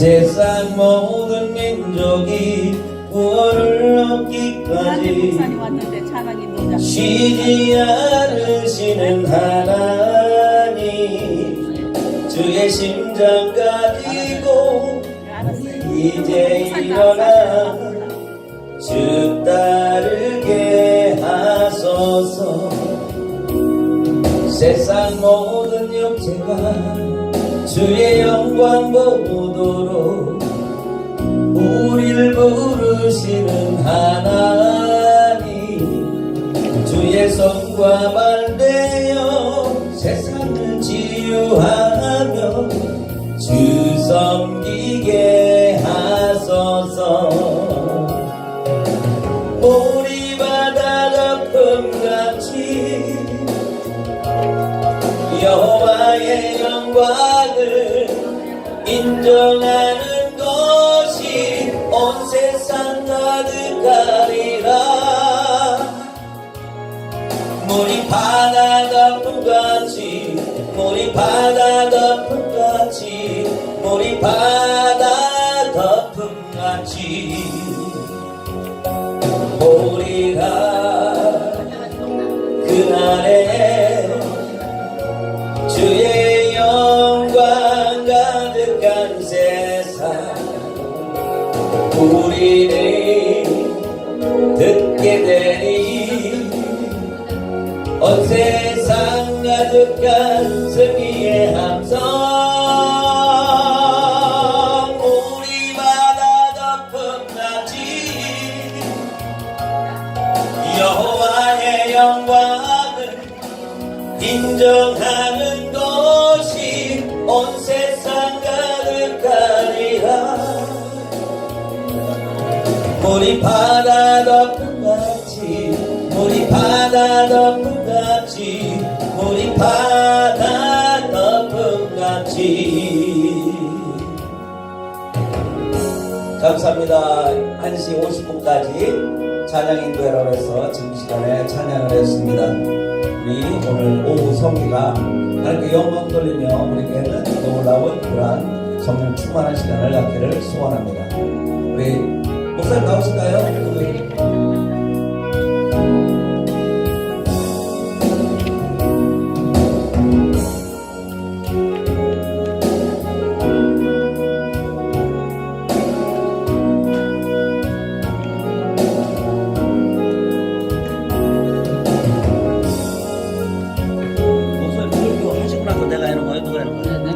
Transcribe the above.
세상 모든 민족이 구원을 얻기까지 쉬지 않으시는 하나님 주의 심장 가지고 이제 일어나 주 따르게 하소서. 세상 모든 육체가 주의 영광 보도록 우리를 부르시는 하나님. 주의 손과 발되어 세상을 치유하며 주 섬기게 하소서. 우리바다 덮음같이 여호와의 영광을 인정하는 것이 온 세상 가득하리라. 물이 바다 덮음같이 물이 바다 덮음같이 물이 바다 덮음같이 우리는 듣게 되니 온 세상 가득한 승리의 함성. 우리 바다 덮음같이 여호와의 영광을 인정하 우리 바다 덮음같이 우리 바다 덮음같이 우리 바다 덮음같이. 감사합니다. 1시 50분까지 찬양 인도회라고 해서 지금 시간에 찬양을 했습니다. 우리 오늘 오후 성기가 하나님께 영광 돌리며 우리에게는 놀라운 그러한 성령 충만한 시간을 갖기를 소원합니다. 우리 목사님 나오실까요? 하시고 나서 내가 해놓은 거예요? 누가 해놓은 거예요?